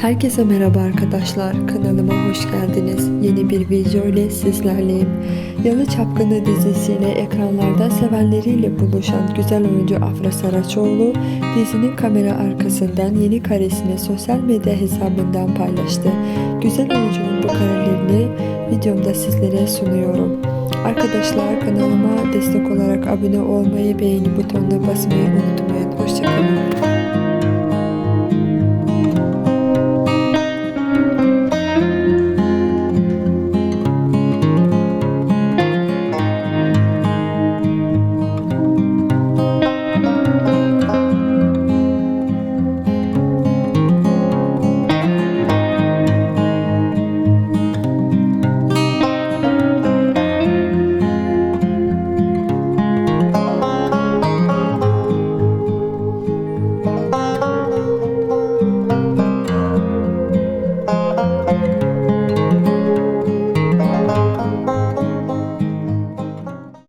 Herkese merhaba arkadaşlar. Kanalıma hoş geldiniz. Yeni bir video ile sizlerleyim. Yalı Çapkını dizisiyle ekranlarda sevenleriyle buluşan güzel oyuncu Afra Saraçoğlu dizinin kamera arkasından yeni karesini sosyal medya hesabından paylaştı. Güzel oyuncunun bu karelerini videomda sizlere sunuyorum. Arkadaşlar kanalıma destek olarak abone olmayı, beğeni butonuna basmayı unutmayın. Hoşçakalın.